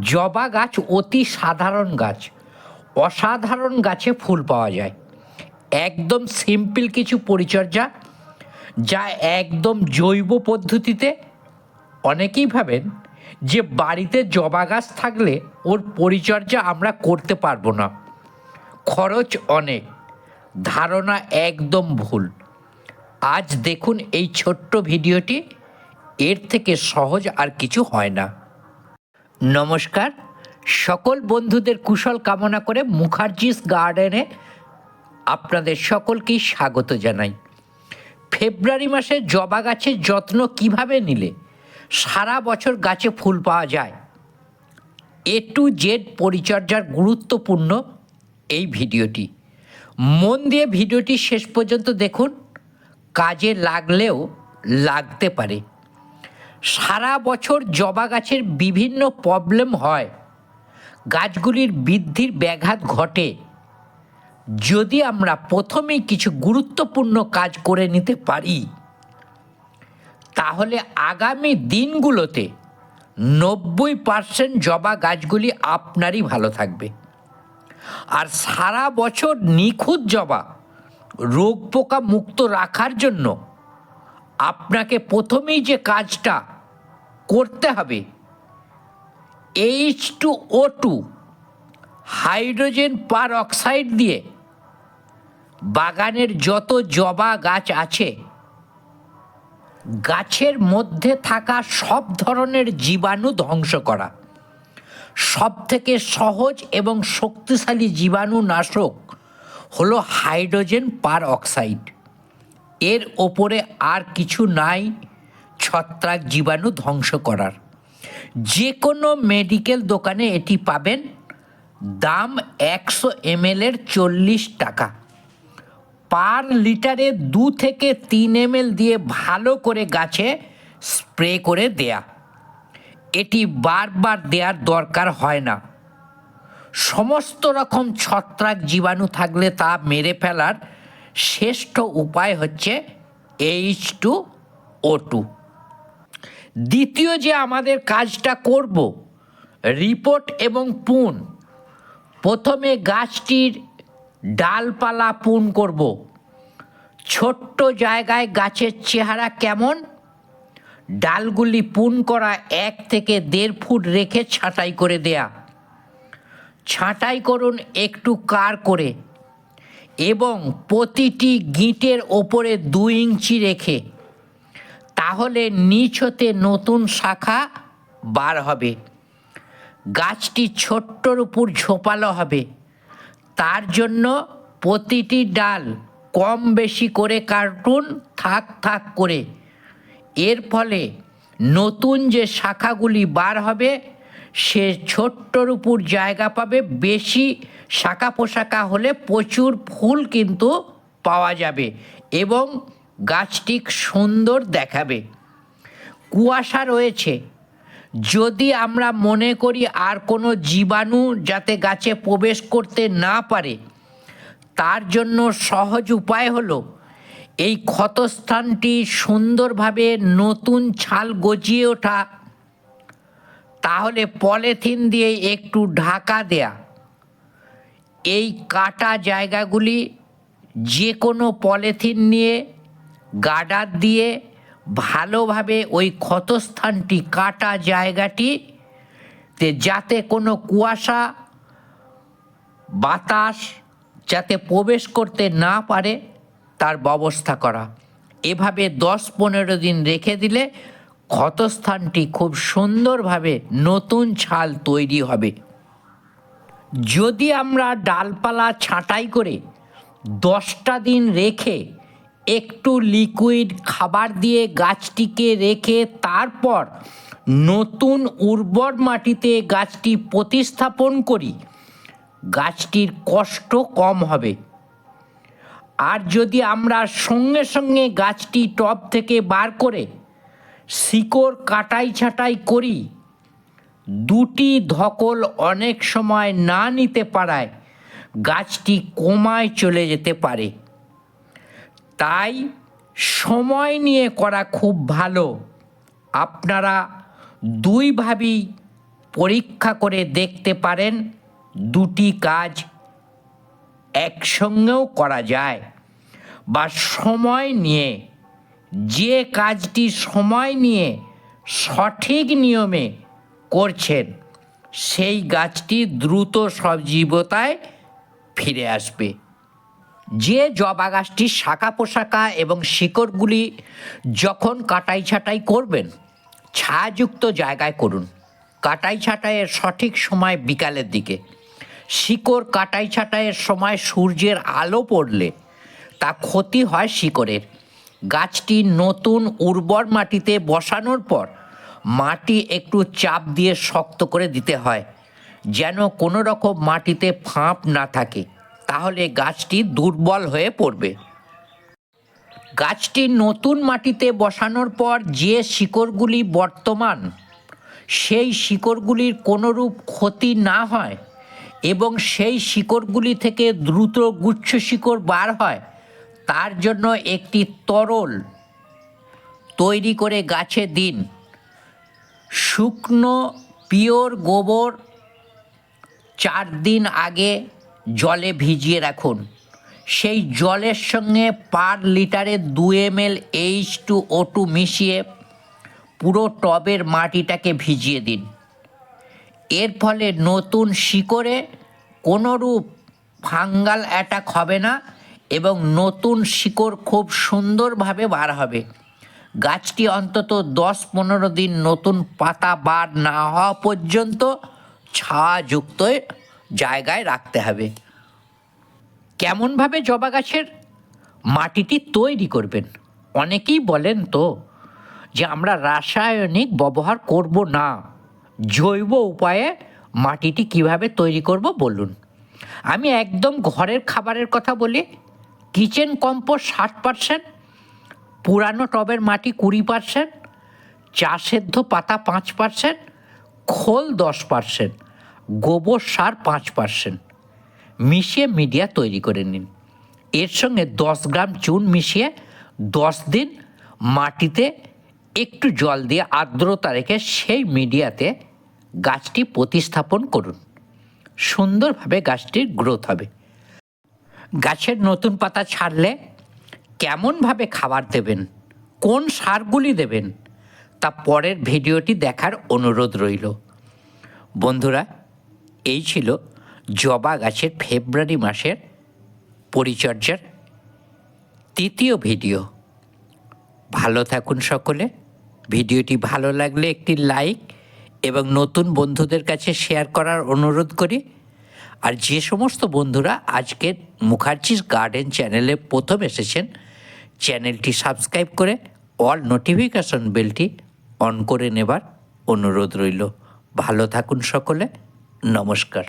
জবা গাছ অতি সাধারণ গাছ। অসাধারণ গাছে ফুল পাওয়া যায়। একদম সিম্পল কিছু পরিচর্যা যা একদম জৈব পদ্ধতিতে অনেকেই ভাবেন যে বাড়িতে জবা গাছ থাকলে ওর পরিচর্যা আমরা করতে পারব না। খরচ অনেক, ধারণা একদম ভুল। আজ দেখুন এই ছোট্ট ভিডিওটি, এর থেকে সহজ আর কিছু হয় না। নমস্কার। সকল বন্ধুদের কুশল কামনা করে মুখার্জিস গার্ডেনে আপনাদের সকলকেই স্বাগত জানাই। ফেব্রুয়ারি মাসে জবা গাছের যত্ন কীভাবে নিলে সারা বছর গাছে ফুল পাওয়া যায়, এ টু জেড পরিচর্যার গুরুত্বপূর্ণ এই ভিডিওটি। মন দিয়ে ভিডিওটি শেষ পর্যন্ত দেখুন, কাজে লাগলেও লাগতে পারে। সারা বছর জবা গাছের বিভিন্ন প্রবলেম হয়। গাছগুলির বৃদ্ধির ব্যাঘাত ঘটে। যদি আমরা প্রথমেই কিছু গুরুত্বপূর্ণ কাজ করে নিতে পারি, তাহলে আগামী দিনগুলোতে নব্বই পার্সেন্ট জবা গাছগুলি আপনারই ভালো থাকবে। আর সারা বছর নিখুঁত জবা রোগ পোকা মুক্ত রাখার জন্য আপনাকে প্রথমেই যে কাজটা করতে হবে H two O two hydrogen peroxide দিয়ে বাগানের যত জবা গাছ আছে, গাছের মধ্যে থাকা সব ধরনের জীবাণু ধ্বংস করা। সব থেকে সহজ এবং শক্তিশালী জীবাণুনাশক হলো হাইড্রোজেন পার অক্সাইড এর ওপরে আর কিছু নাই, ছত্রাক জীবাণু ধ্বংস করার। যে কোনো মেডিকেল দোকানে এটি পাবেন, দাম একশো এমএলের চল্লিশ টাকা। পার লিটারে দু থেকে তিন এমএল দিয়ে ভালো করে গাছে স্প্রে করে দেয়া। এটি বারবার দেওয়ার দরকার হয় না। সমস্ত রকম ছত্রাক জীবাণু থাকলে তা মেরে ফেলার শ্রেষ্ঠ উপায় হচ্ছে এইচ টু ও টু দ্বিতীয় যে আমাদের কাজটা করব রিপোর্ট এবং পুন, প্রথমে গাছটির ডালপালা পুন করব। ছোট্ট জায়গায় গাছের চেহারা কেমন? ডালগুলি পুন করা এক থেকে দেড় ফুট রেখে ছাঁটাই করে দেয়া। ছাঁটাই করুন একটু কার করে। এবং প্রতিটি গিঁটের ওপরে দু ইঞ্চি রেখে, তাহলে নিচ হতে নতুন শাখা বার হবে। গাছটি ছোট্টর উপর ঝোপালো হবে। তার জন্য প্রতিটি ডাল কম বেশি করে কার্টুন থাক থাক করে। এর ফলে নতুন যে শাখাগুলি বার হবে সে ছোট্টর উপর জায়গা পাবে, বেশি শাখা পোশাকা হলে প্রচুর ফুল কিন্তু পাওয়া যাবে এবং গাছটি সুন্দর দেখাবে। কুয়াশা রয়েছে। যদি আমরা মনে করি আর কোনো জীবাণু যাতে গাছে প্রবেশ করতে না পারে, তার জন্য সহজ উপায় হলো এই ক্ষতস্থানটি সুন্দরভাবে নতুন ছাল গজিয়ে ওঠা। তাহলে পলিথিন দিয়ে একটু ঢাকা দেয়া। এই কাটা জায়গাগুলি যে কোনো পলিথিন নিয়ে গার্ডার দিয়ে ভালোভাবে ওই ক্ষতস্থানটি কাটা জায়গাটি, তে যাতে কোনো কুয়াশা, বাতাস যাতে প্রবেশ করতে না পারে, তার ব্যবস্থা করা। এভাবে দশ পনেরো দিন রেখে দিলে ক্ষতস্থানটি খুব সুন্দরভাবে নতুন ছাল তৈরি হবে। যদি আমরা ডালপালা ছাঁটাই করে দশটা দিন রেখে একটু লিকুইড খাবার দিয়ে গাছটিকে রেখে তারপর নতুন উর্বর মাটিতে গাছটি প্রতিস্থাপন করি, গাছটির কষ্ট কম হবে। আর যদি আমরা সঙ্গে সঙ্গে গাছটি টব থেকে বার করে শিকড় কাটাই ছাটাই করি। দুটি ধকল অনেক সময় না নিতে পারায় গাছটি কমায় চলে যেতে পারে। তাই সময় নিয়ে করা খুব ভালো। আপনারা দুইভাবেই পরীক্ষা করে দেখতে পারেন দুটি কাজ একসঙ্গেও করা যায় বা সময় নিয়ে যে কাজটি সময় নিয়ে সঠিক নিয়মে করছেন, সেই গাছটি দ্রুত সজীবতায় ফিরে আসবে। যে জবা গাছটির শাখা পোশাকা এবং শিকড়গুলি যখন কাটাই ছাঁটাই করবেন, ছায়াযুক্ত জায়গায় করুন। কাটাই ছাঁটাইয়ের সঠিক সময় বিকালের দিকে। শিকড় কাটাই ছাঁটাইয়ের সময় সূর্যের আলো পড়লে তা ক্ষতি হয় শিকড়ের। গাছটি নতুন উর্বর মাটিতে বসানোর পর মাটি একটু চাপ দিয়ে শক্ত করে দিতে হয়, যেন কোনো রকম মাটিতে ফাঁপ না থাকে, তাহলে গাছটি দুর্বল হয়ে পড়বে। গাছটি নতুন মাটিতে বসানোর পর যে শিকড়গুলি বর্তমান, সেই শিকড়গুলির কোনোরূপ ক্ষতি না হয় এবং সেই শিকড়গুলি থেকে দ্রুত গুচ্ছ শিকড় বার হয় তার জন্য একটি তরল তৈরি করে গাছে দিন। শুকনো পিওর গোবর চার দিন আগে জলে ভিজিয়ে রাখুন। সেই জলের সঙ্গে পার লিটারে দু M L H two O two মিশিয়ে পুরো টবের মাটিটাকে ভিজিয়ে দিন। এর ফলে নতুন শিকড়ে কোনোরূপ ফাঙ্গাল অ্যাটাক হবে না। এবং নতুন শিকড় খুব সুন্দরভাবে বার হবে। গাছটি অন্তত দশ পনেরো দিন নতুন পাতা বার না হওয়া পর্যন্ত ছায়াযুক্ত জায়গায় রাখতে হবে। কেমনভাবে জবা গাছের মাটিটি তৈরি করবেন? অনেকেই বলেন তো যে আমরা রাসায়নিক ব্যবহার করব না। জৈব উপায়ে মাটিটি কীভাবে তৈরি করব বলুন। আমি একদম ঘরের খাবারের কথা বলি কিচেন কম্পোস্ট ষাট পার্সেন্ট পুরানো টবের মাটি কুড়ি পার্সেন্ট চা সেদ্ধ পাতা পাঁচ পার্সেন্ট খোল দশ পার্সেন্ট গোবর সার পাঁচ পার্সেন্ট মিশিয়ে মিডিয়া তৈরি করে নিন। এর সঙ্গে দশ গ্রাম চুন মিশিয়ে দশ দিন মাটিতে একটু জল দিয়ে আর্দ্রতা রেখে সেই মিডিয়াতে গাছটি প্রতিস্থাপন করুন। সুন্দরভাবে গাছটির গ্রোথ হবে। গাছের নতুন পাতা ছাড়লে কেমনভাবে খাবার দেবেন? কোন সারগুলি দেবেন? তা পরের ভিডিওটি দেখার অনুরোধ রইল। বন্ধুরা, এই ছিল জবা গাছের ফেব্রুয়ারি মাসের পরিচর্যার তৃতীয় ভিডিও। ভালো থাকুন সকলে। ভিডিওটি ভালো লাগলে একটি লাইক এবং নতুন বন্ধুদের কাছে শেয়ার করার অনুরোধ করি। আর যে সমস্ত বন্ধুরা আজকের মুখার্জির গার্ডেন চ্যানেলে প্রথম এসেছেন, চ্যানেলটি সাবস্ক্রাইব করে অল নোটিফিকেশন বেলটি অন করে নেবার অনুরোধ রইল। ভালো থাকুন সকলে, নমস্কার।